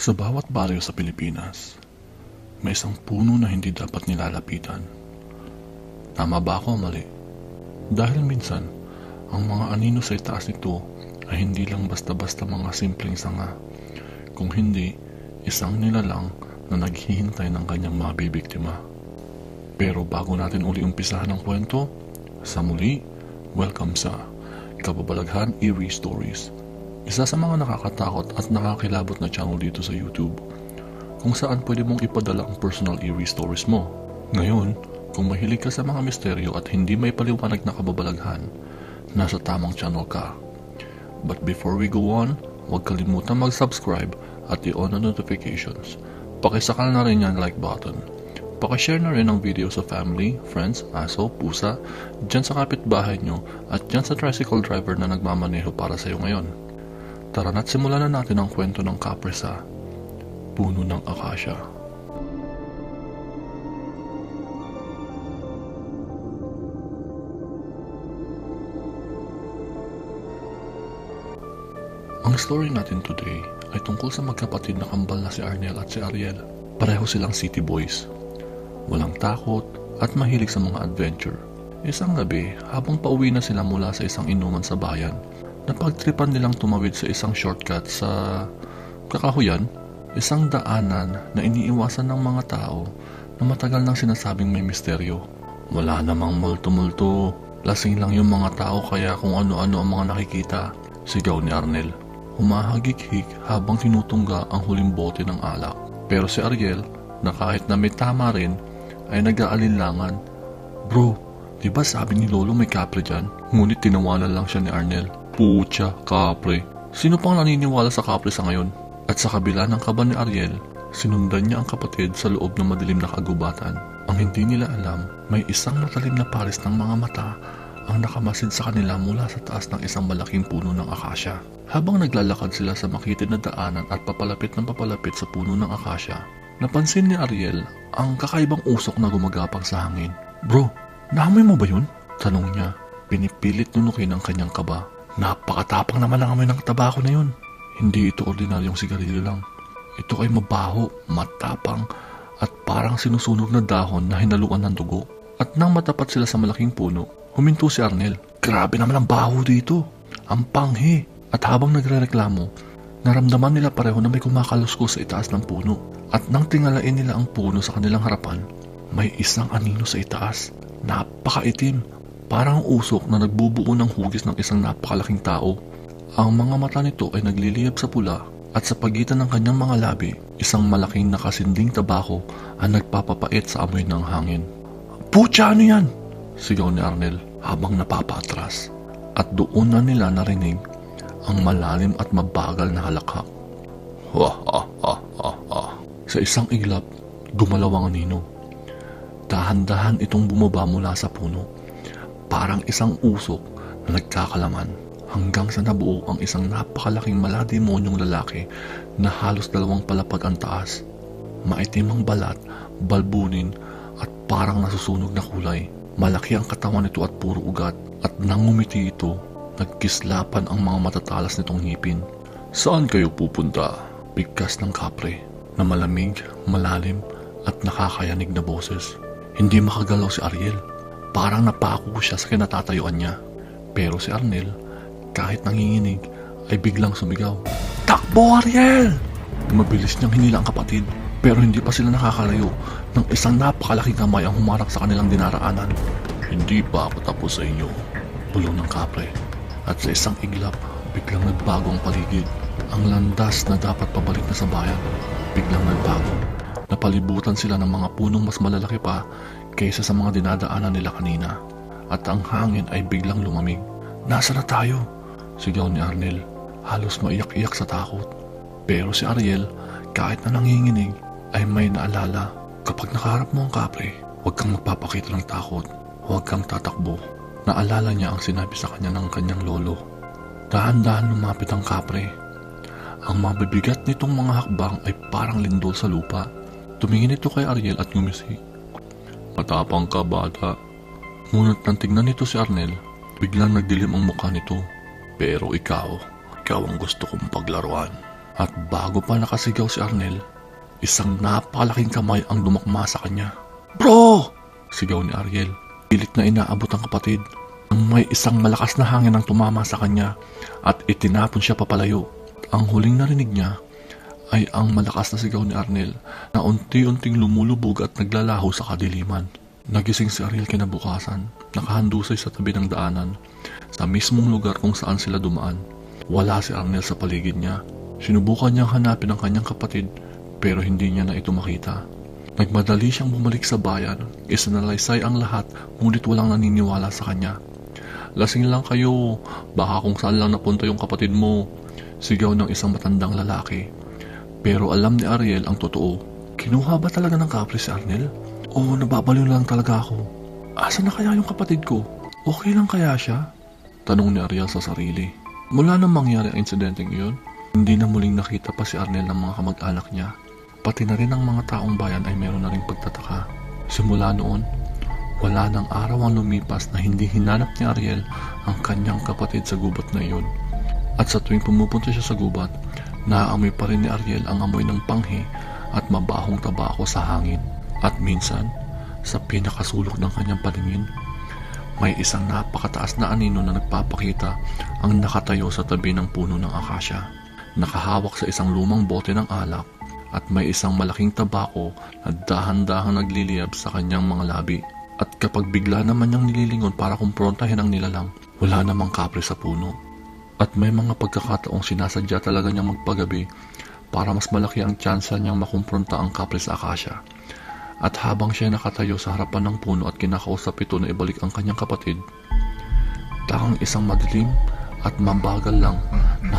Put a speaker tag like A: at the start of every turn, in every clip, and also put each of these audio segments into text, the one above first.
A: Sa bawat baryo sa Pilipinas, may isang puno na hindi dapat nilalapitan. Tama ba ako mali? Dahil minsan, ang mga anino sa itaas nito ay hindi lang basta-basta mga simpleng sanga. Kung hindi, isang nilalang na naghihintay ng kanyang mabibiktima. Pero bago natin uli umpisahan ang kwento, sa muli, welcome sa Kababalaghan Eerie Stories. Isa sa mga nakakatakot at nakakilabot na channel dito sa YouTube kung saan pwede mong ipadala ang personal eerie stories mo. Ngayon, kung mahilig ka sa mga misteryo at hindi may paliwanag na kababalaghan, nasa tamang channel ka. But before we go on, huwag kalimutan mag-subscribe at i-on ang notifications. Pakisakal na rin yung like button. Pakishare na rin ang video sa family, friends, aso, pusa, dyan sa kapitbahay nyo at dyan sa tricycle driver na nagmamaneho para sa'yo ngayon. Tara na't simulan na natin ang kwento ng kapre sa puno ng akasya. Ang story natin today ay tungkol sa magkapatid na kambal na si Arnel at si Ariel. Pareho silang city boys. Walang takot at mahilig sa mga adventure. Isang gabi, habang pauwi na sila mula sa isang inuman sa bayan, napagtripan nilang tumawid sa isang shortcut sa kakahuyan, isang daanan na iniiwasan ng mga tao na matagal nang sinasabing may misteryo. Wala namang multo-multo, lasing lang yung mga tao kaya kung ano-ano ang mga nakikita, sigaw ni Arnel. Humahagik-hik habang tinutungga ang huling bote ng alak. Pero si Ariel, na kahit na may tama rin, ay nag-aalinlangan. Bro, di ba sabi ni Lolo may kapre dyan? Ngunit tinawanan lang siya ni Arnel. Pucha, kapre. Sino pang naniniwala sa kapre sa ngayon? At sa kabila ng kaba ni Ariel, sinundan niya ang kapatid sa loob ng madilim na kagubatan. Ang hindi nila alam, may isang matalim na pares ng mga mata ang nakamasid sa kanila mula sa taas ng isang malaking puno ng akasya. Habang naglalakad sila sa makitid na daanan at papalapit ng papalapit sa puno ng akasya, napansin ni Ariel ang kakaibang usok na gumagapang sa hangin. Bro, naamoy mo ba yun? Tanong niya. Pinipilit nunukin ang kanyang kaba. Napakatapang naman ang amoy ng tabako na yun. Hindi ito ordinaryong sigarilyo lang. Ito ay mabaho, matapang, at parang sinusunog na dahon na hinaluan ng dugo. At nang matapat sila sa malaking puno, huminto si Arnel. Grabe naman ang baho dito. Ang panghi. At habang nagrereklamo, naramdaman nila pareho na may kumakalusko sa itaas ng puno. At nang tingalain nila ang puno sa kanilang harapan, may isang anino sa itaas. Napakaitim. Parang usok na nagbubuo ng hugis ng isang napakalaking tao. Ang mga mata nito ay nagliliyab sa pula at sa pagitan ng kanyang mga labi, isang malaking nakasinding tabako ang nagpapapait sa amoy ng hangin. Pucha, ano yan? Sigaw ni Arnel habang napapatras. At doon na nila narinig ang malalim at mabagal na halakhak. Ha ha ha ha. Sa isang iglap, gumalaw ang anino. Dahan-dahan itong bumaba mula sa puno. Parang isang usok na nagkakalaman hanggang sa nabuo ang isang napakalaking malademonyong lalaki na halos dalawang palapag ang taas. Maitim ang balat, balbunin at parang nasusunog na kulay. Malaki ang katawan nito at puro ugat at nang umiti ito, nagkislapan ang mga matatalas nitong ngipin. Saan kayo pupunta? Bigkas ng kapre na malamig, malalim at nakakayanig na boses. Hindi makagalaw si Ariel. Parang napako siya sa kinatatayuan niya. Pero si Arnel, kahit nanginginig, ay biglang sumigaw. Takbo, Ariel! Mabilis niyang hinila ang kapatid pero hindi pa sila nakakalayo nang isang napakalaking kamay ang humarap sa kanilang dinaraanan. Hindi pa ako tapos sa inyo, bulong ng kapre. At sa isang iglap, biglang nagbago ang paligid. Ang landas na dapat pabalik na sa bayan, biglang nagbago. Napalibutan sila ng mga punong mas malalaki pa kaysa sa mga dinadaanan nila kanina. At ang hangin ay biglang lumamig. Nasa na tayo? Sigaw ni Arnel. Halos maiyak-iyak sa takot. Pero si Ariel, kahit na nanginginig, ay may naalala. Kapag nakaharap mo ang kapre, huwag kang magpapakita ng takot. Huwag kang tatakbo. Naalala niya ang sinabi sa kanya ng kanyang lolo. Dahan-dahan lumapit ang kapre. Ang mabibigat nitong mga hakbang ay parang lindol sa lupa. Tumingin ito kay Ariel at ngumisi. Matapang ka, bata. Ngunit nang tignan nito si Arnel, biglang nagdilim ang mukha nito. Pero ikaw, ikaw ang gusto kong paglaruan. At bago pa nakasigaw si Arnel, isang napakalaking kamay ang dumakma sa kanya. Bro! Sigaw ni Ariel. Pilit na inaabot ang kapatid. Nang may isang malakas na hangin ang tumama sa kanya at itinapon siya papalayo. Ang huling narinig niya ay ang malakas na sigaw ni Arnel na unti-unting lumulubog at naglalaho sa kadiliman. Nagising si Ariel kinabukasan, nakahandusay sa tabi ng daanan, sa mismong lugar kung saan sila dumaan. Wala si Arnel sa paligid niya. Sinubukan niyang hanapin ang kanyang kapatid pero hindi niya na ito makita. Nagmadali siyang bumalik sa bayan, isinalaysay ang lahat ngunit walang naniniwala sa kanya. Lasing lang kayo, baka kung saan lang napunta yung kapatid mo, sigaw ng isang matandang lalaki. Pero alam ni Ariel ang totoo. Kinuha ba talaga ng kapre si Arnel? O nababaliw lang talaga ako? Asa na kaya yung kapatid ko? Okay lang kaya siya? Tanong ni Ariel sa sarili. Mula nang mangyari ang insidenteng iyon, hindi na muling nakita pa si Arnel ng mga kamag-anak niya. Pati na rin ang mga taong bayan ay meron na rin pagtataka. Simula noon, wala nang araw ang lumipas na hindi hinanap ni Ariel ang kanyang kapatid sa gubat na iyon. At sa tuwing pumupunta siya sa gubat, naaamoy pa rin ni Ariel ang amoy ng panghi at mabahong tabako sa hangin. At minsan, sa pinakasulok ng kanyang paningin, may isang napakataas na anino na nagpapakita ang nakatayo sa tabi ng puno ng akasya. Nakahawak sa isang lumang bote ng alak at may isang malaking tabako na dahan-dahang nagliliyab sa kanyang mga labi. At kapag bigla naman niyang nililingon para kumprontahin ang nilalang, wala namang kapre sa puno. At may mga pagkakataong sinasadya talaga niyang magpagabi para mas malaki ang tsansa niyang makumpronta ang kapre sa akasya. At habang siya nakatayo sa harapan ng puno at kinakausap ito na ibalik ang kanyang kapatid, takang isang madilim at mabagal lang na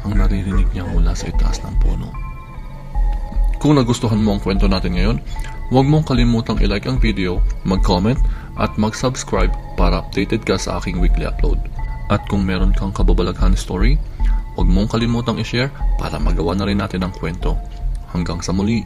A: ang naririnig niya mula sa itaas ng puno. Kung nagustuhan mo ang kwento natin ngayon, huwag mong kalimutang ilike ang video, mag-comment, at mag-subscribe para updated ka sa aking weekly upload. At kung meron kang kababalaghan story, huwag mong kalimutang i-share para magawa na rin natin ang kwento. Hanggang sa muli!